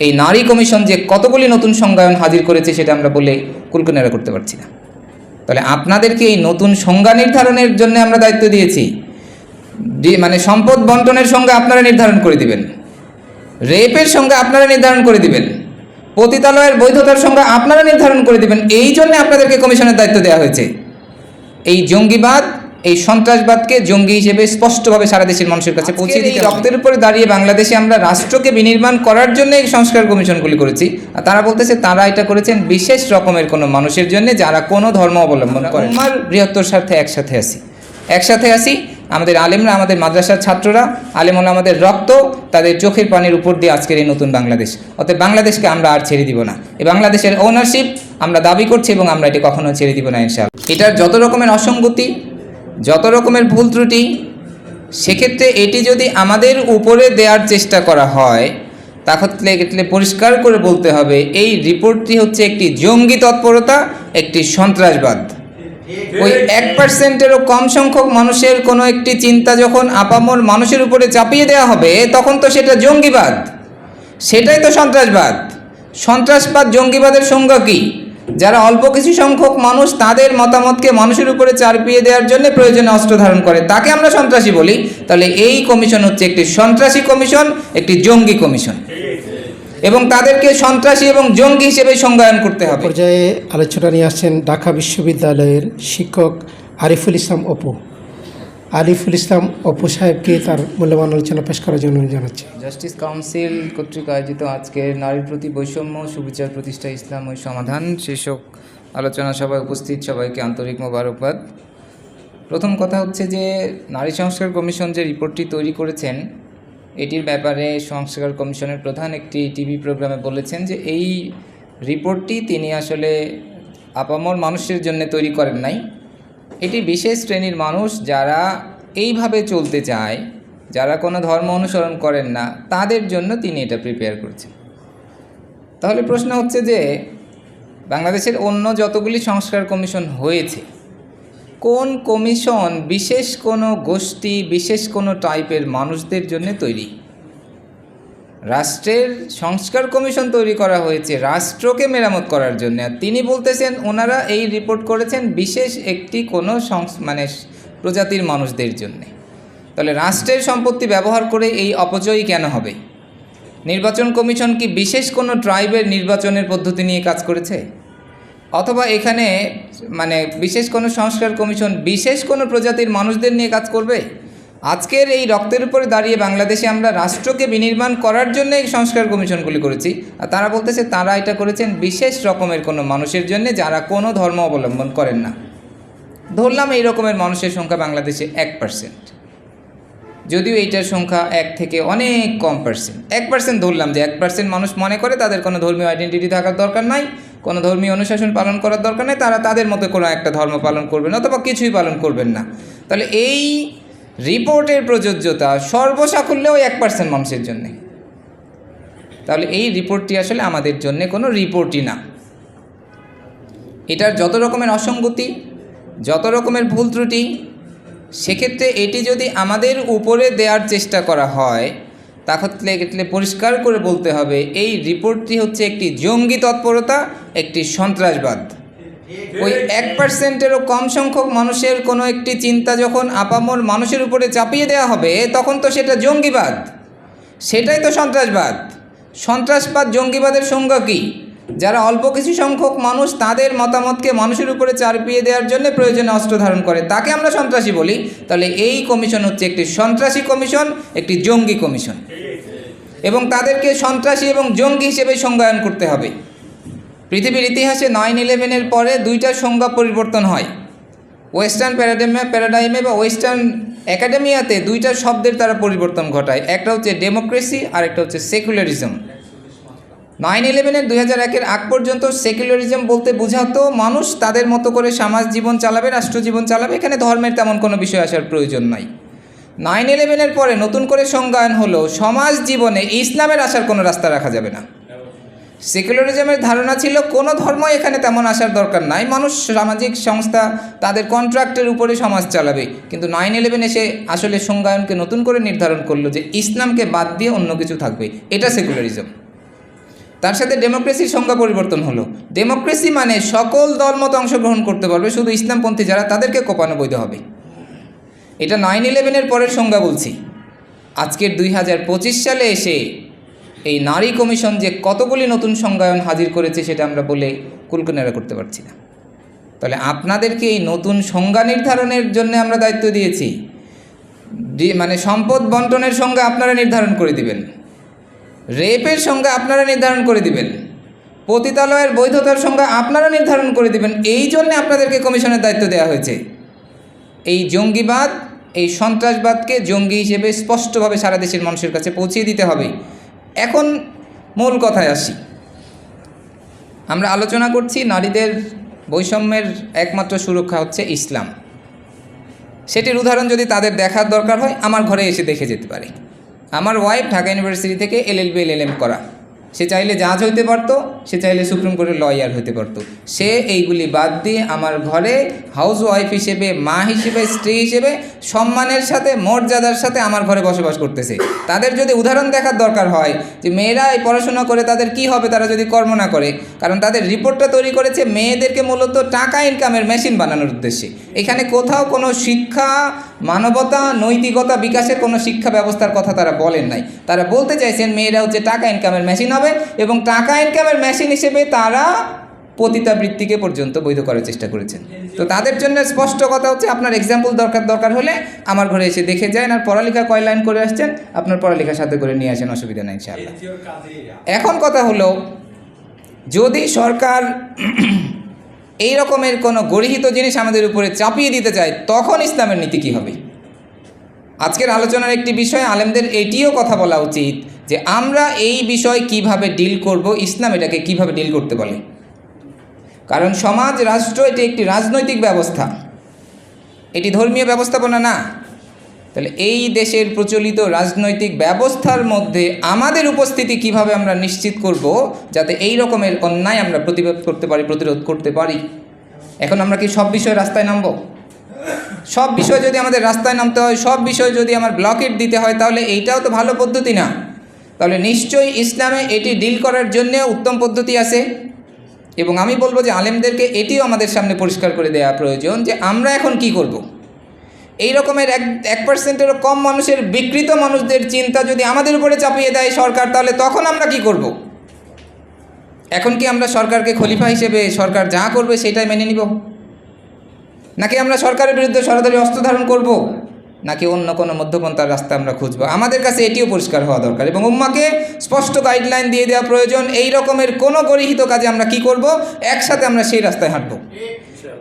এই নারী কমিশন যে কতগুলি নতুন সংজ্ঞায়ন হাজির করেছে সেটা আমরা বলে কুলকুনারা করতে পারছি না। তাহলে আপনাদেরকে এই নতুন সংজ্ঞা নির্ধারণের জন্য আমরা দায়িত্ব দিয়েছি। মানে সম্পদ বন্টনের সঙ্গে আপনারা নির্ধারণ করে দিবেন। রেপের সঙ্গে আপনারা নির্ধারণ করে দিবেন। পতিতালয়ের বৈধতার সঙ্গে আপনারা নির্ধারণ করে দিবেন। এই জন্য আপনাদেরকে কমিশনের দায়িত্ব দেওয়া হয়েছে। এই জঙ্গিবাদ এই সন্ত্রাসবাদকে জঙ্গি হিসেবে স্পষ্টভাবে সারা দেশের মানুষের কাছে পৌঁছে দিই রক্তের উপরে দাঁড়িয়ে বাংলাদেশে আমরা রাষ্ট্রকে বিনির্মাণ করার জন্য এই সংস্কার কমিশনগুলি করেছি। আর তারা বলতেছে তারা এটা করেছেন বিশেষ রকমের কোনো মানুষের জন্য যারা কোনো ধর্ম অবলম্বন করে আমার বৃহত্তর স্বার্থে একসাথে আছি। একসাথে আছি আমাদের আলেমরা আমাদের মাদ্রাসার ছাত্ররা আলেমরা আমাদের রক্ত তাদের চোখের পানির উপর দিয়ে আজকের এই নতুন বাংলাদেশ। অতএব বাংলাদেশকে আমরা আর ছেড়ে দিব না। এই বাংলাদেশের ওনারশিপ আমরা দাবি করছি এবং আমরা এটি কখনো ছেড়ে দিব না ইনশাআল্লাহ। এটার যত রকমের অসঙ্গতি যত রকমের ভুল ত্রুটি, সেক্ষেত্রে এটি যদি আমাদের উপরে দেওয়ার চেষ্টা করা হয়, তাহলে ক্ষেত্রে পরিষ্কার করে বলতে হবে, এই রিপোর্টটি হচ্ছে একটি জঙ্গি তৎপরতা, একটি সন্ত্রাসবাদ। ওই এক পার্সেন্টেরও কম সংখ্যক মানুষের কোনো একটি চিন্তা যখন আপামর মানুষের উপরে চাপিয়ে দেওয়া হবে, তখন তো সেটা জঙ্গিবাদ। সেটাই তো সন্ত্রাসবাদ। সন্ত্রাসবাদ জঙ্গিবাদের সংজ্ঞা কী? যারা অল্প কিছু সংখ্যক মানুষ তাদের মতামতকে মানুষের উপরে চাপিয়ে দেওয়ার জন্য প্রয়োজনে অস্ত্র ধারণ করে। তাকে আমরা সন্ত্রাসী বলি। তাহলে এই কমিশন হচ্ছে একটি সন্ত্রাসী কমিশন, একটি জঙ্গি কমিশন। এবং তাদেরকে সন্ত্রাসী এবং জঙ্গি হিসেবে সংজ্ঞায়ন করতে হবে। পর্যায়ে আলোচনা নিয়ে আসছেন ঢাকা বিশ্ববিদ্যালয়ের শিক্ষক আরিফুল ইসলাম অপু। আরিফুল ইসলাম অপু সাহেবকে তার মূল্যবান আলোচনা পেশ করার জন্য জানাচ্ছি। জাস্টিস কাউন্সিল কর্তৃক আয়োজিত আজকের নারীর প্রতি বৈষম্য, সুবিচার প্রতিষ্ঠা, ইসলাম ও সমাধান শীর্ষক আলোচনা সভায় উপস্থিত সবাইকে আন্তরিক মোবারকবাদ। প্রথম কথা হচ্ছে যে, নারী সংস্কার কমিশন যে রিপোর্টটি তৈরি করেছেন, এটির ব্যাপারে সংস্কার কমিশনের প্রধান একটি টিভি প্রোগ্রামে বলেছেন যে, এই রিপোর্টটি তিনি আসলে আপামর মানুষের জন্য তৈরি করেন নাই। এটি বিশেষ শ্রেণির মানুষ যারা এইভাবে চলতে চায়, যারা কোনো ধর্ম অনুসরণ করেন না, তাদের জন্য তিনি এটা প্রিপেয়ার করেছেন। তাহলে প্রশ্ন হচ্ছে যে, বাংলাদেশের অন্য যতগুলি সংস্কার কমিশন হয়েছে, কোন কমিশন বিশেষ কোনো গোষ্ঠী, বিশেষ কোনো টাইপের মানুষদের জন্য তৈরি? রাষ্ট্রের সংস্কার কমিশন তৈরি করা হয়েছে, রাষ্ট্রকে মেরামত করার জন্য। তিনি বলতেছেন, ওনারা এই রিপোর্ট করেছেন বিশেষ একটি কোনো মানে প্রজাতির মানুষদের জন্যে। তাহলে রাষ্ট্রের সম্পত্তি ব্যবহার করে এই অপচয় কেন হবে? নির্বাচন কমিশন কি বিশেষ কোনো ট্রাইবের নির্বাচনের পদ্ধতি নিয়ে কাজ করেছে? অথবা এখানে মানে বিশেষ কোনো সংস্কার কমিশন বিশেষ কোনো প্রজাতির মানুষদের নিয়ে কাজ করবে? আজকের এই রক্তের উপরে দাঁড়িয়ে বাংলাদেশে আমরা রাষ্ট্রকে বিনির্মাণ করার জন্য এই সংস্কার কমিশনগুলি করেছি। আর তারা বলতেছে, তারা এটা করেছেন বিশেষ রকমের কোনো মানুষের জন্য যারা কোনো ধর্ম অবলম্বন করেন না। ধরলাম এই রকমের মানুষের সংখ্যা বাংলাদেশে এক পার্সেন্ট যদিও এইটার সংখ্যা এক থেকে অনেক কম পার্সেন্ট এক পার্সেন্ট ধরলাম যে এক পার্সেন্ট মানুষ মনে করে তাদের কোনো ধর্মীয় আইডেন্টিটি থাকার দরকার নাই, কোনো ধর্মীয় অনুশাসন পালন করার দরকার নেই, তারা তাদের মতো কোনো একটা ধর্ম পালন করবেন অথবা কিছুই পালন করবেন না। তাহলে এই রিপোর্টের প্রযোজ্যতা সর্বসাকুল্যেও এক পার্সেন্ট মানুষের জন্যে। তাহলে এই রিপোর্টটি আসলে আমাদের জন্য কোনো রিপোর্টই না। এটার যত রকমের অসঙ্গতি, যত রকমের ভুল ত্রুটি, সেক্ষেত্রে এটি যদি আমাদের উপরে দেওয়ার চেষ্টা করা হয়, তাহলে ক্ষেত্রে পরিষ্কার করে বলতে হবে, এই রিপোর্টটি হচ্ছে একটি জঙ্গি তৎপরতা, একটি সন্ত্রাসবাদ। ওই এক পার্সেন্টেরও কম সংখ্যক মানুষের কোনো একটি চিন্তা যখন আপামর মানুষের উপরে চাপিয়ে দেওয়া হবে তখন তো সেটা জঙ্গিবাদ। সেটাই তো সন্ত্রাসবাদ। সন্ত্রাসবাদ জঙ্গিবাদের সংজ্ঞা কী? যারা অল্প কিছু সংখ্যক মানুষ তাদের মতামতকে মানুষের উপরে চাপিয়ে দেওয়ার জন্য প্রয়োজনে অস্ত্র ধারণ করে তাকে আমরা সন্ত্রাসী বলি। তাহলে এই কমিশন হচ্ছে একটি সন্ত্রাসী কমিশন একটি জঙ্গি কমিশন। এবং তাদেরকে সন্ত্রাসী এবং জঙ্গি হিসেবে সংজ্ঞায়ন করতে হবে। পৃথিবীর ইতিহাসে নাইন ইলেভেনের পরে দুইটা সংজ্ঞা পরিবর্তন হয়। ওয়েস্টার্ন প্যারাডাইমে প্যারাডাইমে বা ওয়েস্টার্ন একাডেমিয়াতে দুইটা শব্দের তারা পরিবর্তন ঘটায়। একটা হচ্ছে ডেমোক্রেসি আর একটা হচ্ছে সেকুলারিজম নাইন ইলেভেনের দুই হাজার একের আগ পর্যন্ত সেকুলারিজম বলতে বোঝাতো মানুষ তাদের মতো করে সমাজ জীবন চালাবে, রাষ্ট্র জীবন চালাবে, এখানে ধর্মের তেমন কোনো বিষয় আসার প্রয়োজন নাই। নাইন ইলেভেনের পরে নতুন করে সংজ্ঞায়ন হলো, সমাজ জীবনে ইসলামের আসার কোনো রাস্তা রাখা যাবে না। সেকুলারিজমের ধারণা ছিল, কোনো ধর্ম এখানে তেমন আসার দরকার নাই। মানুষ সামাজিক সংস্থা, তাদের কন্ট্রাক্টের উপরে সমাজ চালাবে। কিন্তু নাইন ইলেভেন এসে আসলে সংজ্ঞায়নকে নতুন করে নির্ধারণ করল যে ইসলামকে বাদ দিয়ে অন্য কিছু থাকবে। এটা সেকুলারিজম। তার সাথে ডেমোক্রেসির সংজ্ঞা পরিবর্তন হলো। ডেমোক্রেসি মানে সকল দল মতো অংশগ্রহণ করতে পারবে, শুধু ইসলামপন্থী যারা, তাদেরকে কোপানো বৈধ হবে। এটা নাইন ইলেভেনের পরের সংজ্ঞা বলছি। আজকের দুই হাজার পঁচিশ সালে এসে এই নারী কমিশন যে কতগুলি নতুন সংজ্ঞায়ন হাজির করেছে সেটা আমরা বলে কুলকুনারা করতে পারছি না। তাহলে আপনাদেরকে এই নতুন সংজ্ঞা নির্ধারণের জন্য আমরা দায়িত্ব দিয়েছি। মানে সম্পদ বন্টনের সংজ্ঞা আপনারা নির্ধারণ করে দিবেন। রেপের সংজ্ঞা আপনারা নির্ধারণ করে দিবেন। পতিতালয়ের বৈধতার সংজ্ঞা আপনারা নির্ধারণ করে দিবেন। এই জন্যে আপনাদেরকে কমিশনের দায়িত্ব দেওয়া হয়েছে। এই জঙ্গিবাদ, এই সন্ত্রাসবাদকে জঙ্গি হিসেবে স্পষ্টভাবে সারা দেশের মানুষের কাছে পৌঁছিয়ে দিতে হবে। এখন মূল কথায় আসি। আমরা আলোচনা করছি নারীদের বৈষম্যের একমাত্র সুরক্ষা হচ্ছে ইসলাম। সেটির উদাহরণ যদি তাদের দেখার দরকার হয়, আমার ঘরে এসে দেখে যেতে পারে। আমার ওয়াইফ ঢাকা ইউনিভার্সিটি থেকে এলএলবি এলএলএম করা। সে চাইলে জাজ হইতে পারতো, সে চাইলে সুপ্রিম কোর্টের লয়ার হতে পারতো। সে এইগুলি বাদ দিয়ে আমার ঘরে হাউস ওয়াইফ হিসেবে, মা হিসেবে, স্ত্রী হিসেবে সম্মানের সাথে, মর্যাদার সাথে আমার ঘরে বসবাস করতেছে। তাদের যদি উদাহরণ দেখার দরকার হয় যে মেয়েরা এই পড়াশোনা করে তাদের কি হবে, তারা যদি কর্ম না করে, কারণ তাদের রিপোর্টটা তৈরি করেছে মেয়েদেরকে মূলত টাকা ইনকামের মেশিন বানানোর উদ্দেশ্যে। এখানে কোথাও কোনো শিক্ষা মানবতা নৈতিকতা বিকাশের কোনো শিক্ষা ব্যবস্থার কথা তারা বলেন নাই। তারা বলতে চাইছেন মেয়েরা হচ্ছে টাকা ইনকামের মেশিন হবে এবং টাকা ইনকামের মেশিন হিসেবে তারা পতিতাবৃত্তিকে পর্যন্ত বৈধ করার চেষ্টা করেছেন। তো তাদের জন্য স্পষ্ট কথা হচ্ছে আপনার এক্সাম্পল দরকার দরকার হলে আমার ঘরে এসে দেখে যান আর পড়ালেখা কয় লাইন করে আসছেন আপনার পড়ালেখার সাথে করে নিয়ে আসেন অসুবিধা নেই ইনশাআল্লাহ। এখন কথা হলো যদি সরকার এই রকমের কোনো গরিহিত জিনিস আমাদের উপরে চাপিয়ে দিতে চায়, তখন ইসলামের নীতি কী হবে? আজকের আলোচনার একটি বিষয়, আলেমদের এটিও কথা বলা উচিত যে আমরা এই বিষয় কীভাবে ডিল করব, ইসলাম এটাকে কীভাবে ডিল করতে বলে। কারণ সমাজ, রাষ্ট্র, এটি একটি রাজনৈতিক ব্যবস্থা। এটি ধর্মীয় ব্যবস্থাপনা না। তাহলে এই দেশের প্রচলিত রাজনৈতিক ব্যবস্থার মধ্যে আমাদের উপস্থিতি কীভাবে আমরা নিশ্চিত করব যাতে এই রকমের অন্যায় আমরা প্রতিবাদ করতে পারি, প্রতিরোধ করতে পারি? এখন আমরা কি সব বিষয়ে রাস্তায় নামব? সব বিষয় যদি আমাদের রাস্তায় নামতে হয়, সব বিষয় যদি আমার ব্লকেট দিতে হয়, তাহলে এইটাও তো ভালো পদ্ধতি না। তাহলে নিশ্চয়ই ইসলামে এটি ডিল করার জন্য উত্তম পদ্ধতি আছে। এবং আমি বলব যে আলেমদেরকে এটিও আমাদের সামনে পরিষ্কার করে দেওয়া প্রয়োজন যে আমরা এখন কি করব। এই রকমের এক এক পার্সেন্টেরও কম মানুষের বিকৃত মানুষদের চিন্তা যদি আমাদের উপরে চাপিয়ে দেয় সরকার, তাহলে তখন আমরা কি করব। এখন কি আমরা সরকারকে খলিফা হিসেবে সরকার যা করবে সেটাই মেনে নিব নাকি আমরা সরকারের বিরুদ্ধে সরাসরি অস্ত্র ধারণ করব নাকি অন্য কোনো মধ্যপন্থার রাস্তা আমরা খুঁজবো? আমাদের কাছে এটিও পরিষ্কার হওয়া দরকার এবং উম্মাকে স্পষ্ট গাইডলাইন দিয়ে দেওয়া প্রয়োজন। এই রকমের কোনো গরিহিত কাজে আমরা কি করব? একসাথে আমরা সেই রাস্তায় হাঁটবো।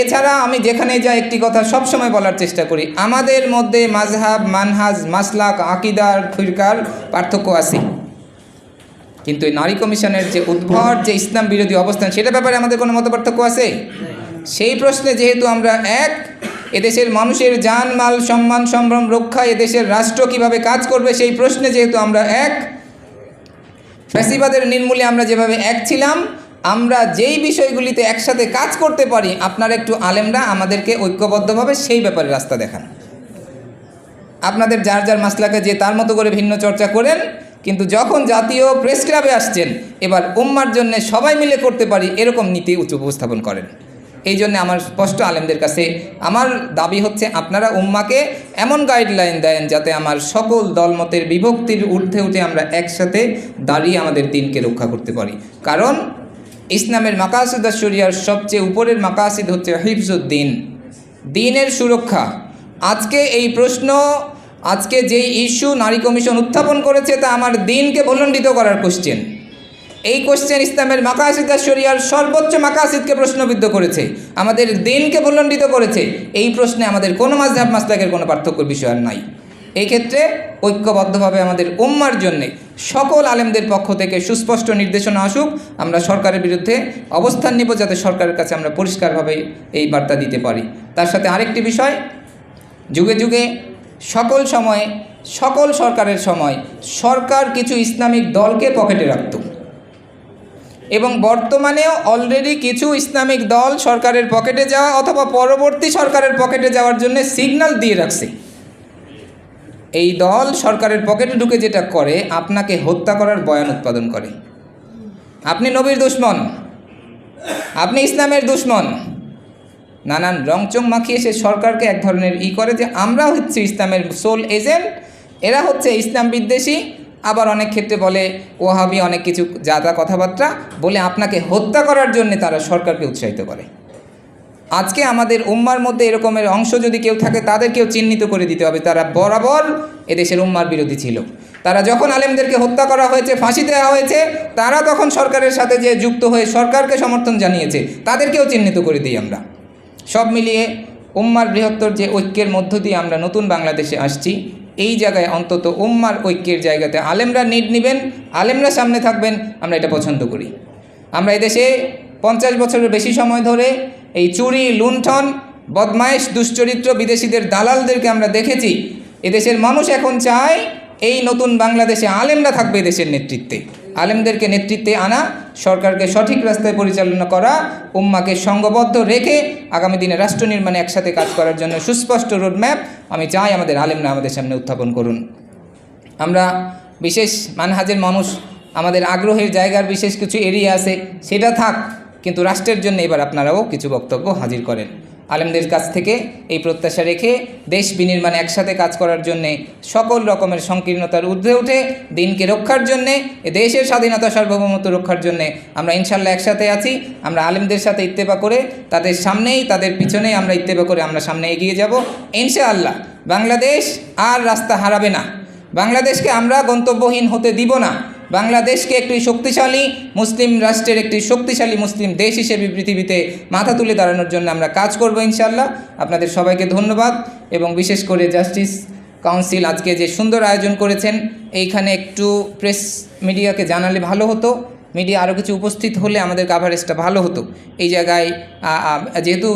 এছাড়া আমি যেখানে যাই একটি কথা সবসময় বলার চেষ্টা করি, আমাদের মধ্যে মাঝহাব মানহাজ, মাসলাক আকিদার ফিরকার পার্থক্য আছে। কিন্তু এই নারী কমিশনের যে উদ্ভট, যে ইসলাম বিরোধী অবস্থান সেটা ব্যাপারে আমাদের কোনো মত পার্থক্য আছে? সেই প্রশ্নে যেহেতু আমরা এক এদেশের মানুষের যান মাল, সম্মান, সম্ভ্রম রক্ষা এদেশের রাষ্ট্র কীভাবে কাজ করবে সেই প্রশ্নে যেহেতু আমরা এক, ফ্যাসিবাদের নির্মূলে আমরা যেভাবে এক ছিলাম, আমরা যেই বিষয়গুলিতে একসাথে কাজ করতে পারি, আপনারা একটু আলেমরা আমাদেরকে ঐক্যবদ্ধভাবে সেই ব্যাপারে রাস্তা দেখান। আপনাদের যার যার মাসলাকে যে তার মতো করে ভিন্ন চর্চা করেন, কিন্তু যখন জাতীয় প্রেস ক্লাবে আসছেন, এবার উম্মার জন্য সবাই মিলে করতে পারি, এরকম নীতি উচ্চ উপস্থাপন করেন। এই জন্য আমার স্পষ্ট আলেমদের কাছে আমার দাবি হচ্ছে আপনারা উম্মাকে এমন গাইডলাইন দেন যাতে আমার সকল দলমতের বিভক্তির ঊর্ধ্বে উঠে আমরা একসাথে দাঁড়িয়ে আমাদের দিনকে রক্ষা করতে পারি। কারণ ইসলামের মাকাসিদ শরিয়ার সবচেয়ে উপরের মাকাসিদ হচ্ছে হিফজুদ্দিন। দিনের সুরক্ষা। আজকে এই প্রশ্ন, আজকে যেই ইস্যু নারী কমিশন উত্থাপন করেছে তা আমার দিনকে ভলণ্ডিত করার কোশ্চেন এই কোশ্চেন ইসলামের মাকাসিদা শরিয়ার সর্বোচ্চ মাকাসিদকে প্রশ্নবিদ্ধ করেছে। আমাদের দিনকে ভলণ্ডিত করেছে। এই প্রশ্নে আমাদের কোনো মাঝহাব মাসলাকের কোনো পার্থক্যর বিষয় আর নাই। এই ক্ষেত্রে ঐক্যবদ্ধভাবে আমাদের উম্মার জন্যে সকল আলেমদের পক্ষ থেকে সুস্পষ্ট নির্দেশনা আসুক। আমরা সরকারের বিরুদ্ধে অবস্থান নিব যাতে সরকারের কাছে আমরা পরিষ্কারভাবে এই বার্তা দিতে পারি। তার সাথে আরেকটি বিষয়, যুগে যুগে সকল সময়ে, সকল সরকারের সময় সরকার কিছু ইসলামিক দলকে পকেটে রাখত। এবং বর্তমানেও অলরেডি কিছু ইসলামিক দল সরকারের পকেটে যাওয়া অথবা পরবর্তী সরকারের পকেটে যাওয়ার জন্য সিগন্যাল দিয়ে রাখছে। এই দল সরকারের পকেটে ঢুকে যেটা করে, আপনাকে হত্যা করার বয়ান উৎপাদন করে। আপনি নবীর দুশ্মন। আপনি ইসলামের দুশ্মন। নানান রংচং মাখিয়ে সে সরকারকে এক ধরনের ই করে যে আমরা হচ্ছে ইসলামের সোল এজেন্ট এরা হচ্ছে ইসলাম বিদ্বেষী আবার অনেক ক্ষেত্রে বলে ওহাবি অনেক কিছু যা কথাবার্তা বলে আপনাকে হত্যা করার জন্য তারা সরকারকে উৎসাহিত করে। আজকে আমাদের উম্মার মধ্যে এরকমের অংশ যদি কেউ থাকে, তাদেরকেও চিহ্নিত করে দিতে হবে। তারা বরাবর এদেশের উম্মার বিরোধী ছিল। তারা যখন আলেমদেরকে হত্যা করা হয়েছে, ফাঁসি দেওয়া হয়েছে, তারা তখন সরকারের সাথে যে যুক্ত হয়ে সরকারকে সমর্থন জানিয়েছে, তাদেরকেও চিহ্নিত করে দিই আমরা। সব মিলিয়ে উম্মার বৃহত্তর যে ঐক্যের মধ্য দিয়ে আমরা নতুন বাংলাদেশে আসছি এই জায়গায় অন্তত উম্মার ঐক্যের জায়গাতে আলেমরা নিড নেবেন, আলেমরা সামনে থাকবেন, আমরা এটা পছন্দ করি। আমরা এদেশে পঞ্চাশ বছরের বেশি সময় ধরে এই চুরি, লুণ্ঠন, বদমায়েশ, দুশ্চরিত্র বিদেশিদের দালালদেরকে আমরা দেখেছি। এদেশের মানুষ এখন চায় এই নতুন বাংলাদেশে আলেমরা থাকবে দেশের নেতৃত্বে। আলেমদেরকে নেতৃত্বে আনা, সরকারকে সঠিক রাস্তায় পরিচালনা করা, উম্মাকে সঙ্গবদ্ধ রেখে আগামী দিনে রাষ্ট্র নির্মাণে একসাথে কাজ করার জন্য সুস্পষ্ট রোডম্যাপ, আমি চাই আমাদের আলেমরা আমাদের সামনে উত্থাপন করুন। আমরা বিশেষ মানহাজের মানুষ, আমাদের আগ্রহের জায়গার বিশেষ কিছু এরিয়া আছে, সেটা থাক, কিন্তু রাষ্ট্রের জন্য এবার আপনারাও কিছু বক্তব্য হাজির করেন। আলেমদের কাছ থেকে এই প্রত্যাশা রেখে দেশ বিনির্মাণে একসাথে কাজ করার জন্যে সকল রকমের সংকীর্ণতার ঊর্ধ্বে উঠে দিনকে রক্ষার জন্যে, এ দেশের স্বাধীনতা সার্বভৌমত্ব রক্ষার জন্যে আমরা ইনশাল্লাহ একসাথে আছি, আমরা আলেমদের সাথে ইত্তেফা করে তাদের সামনেই, তাদের পিছনেই আমরা ইত্তেফা করে আমরা সামনে এগিয়ে যাব। ইনশাআল্লাহ বাংলাদেশ আর রাস্তা হারাবে না। বাংলাদেশকে আমরা গন্তব্যহীন হতে দিব না। বাংলাদেশকে একটি শক্তিশালী মুসলিম রাষ্ট্রের একটি শক্তিশালী মুসলিম দেশ হিসেবে পৃথিবীতে মাথা তুলে দাঁড়ানোর জন্য আমরা কাজ করব ইনশাল্লাহ আপনাদের সবাইকে ধন্যবাদ। এবং বিশেষ করে জাস্টিস কাউন্সিল আজকে যে সুন্দর আয়োজন করেছেন, এইখানে একটু প্রেস মিডিয়াকে জানালে ভালো হতো। মিডিয়া আরও কিছু উপস্থিত হলে আমাদের কাভারেজটা ভালো হতো। এই জায়গায় যেহেতু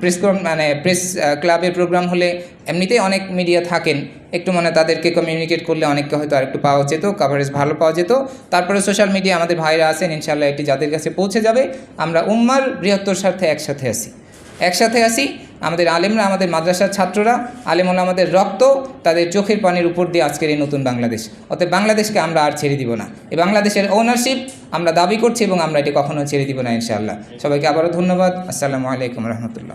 প্রেস মানে প্রেস ক্লাবের প্রোগ্রাম হলে এমনিতেই অনেক মিডিয়া থাকেন। একটু মানে তাদেরকে কমিউনিকেট করলে অনেককে হয়তো আরেকটু পাওয়া যেত কাভারেজ ভালো পাওয়া যেত। তারপরে সোশ্যাল মিডিয়া আমাদের ভাইরা আছেন ইনশাল্লাহ এটি যাদের কাছে পৌঁছে যাবে। আমরা উম্মার বৃহত্তর স্বার্থে একসাথে আসি একসাথে আসি আমাদের আলেমরা, আমাদের মাদ্রাসার ছাত্ররা আলেমরা আমাদের রক্ত, তাদের চোখের পানির উপর দিয়ে আজকের এই নতুন বাংলাদেশ। অর্থাৎ বাংলাদেশকে আমরা আর ছেড়ে দিব না। এই বাংলাদেশের ওনারশিপ আমরা দাবি করছি এবং আমরা এটি কখনো ছেড়ে দিব না ইনশাআল্লাহ। সবাইকে আবারও ধন্যবাদ। আসসালামু আলাইকুম রহমতুল্লাহ।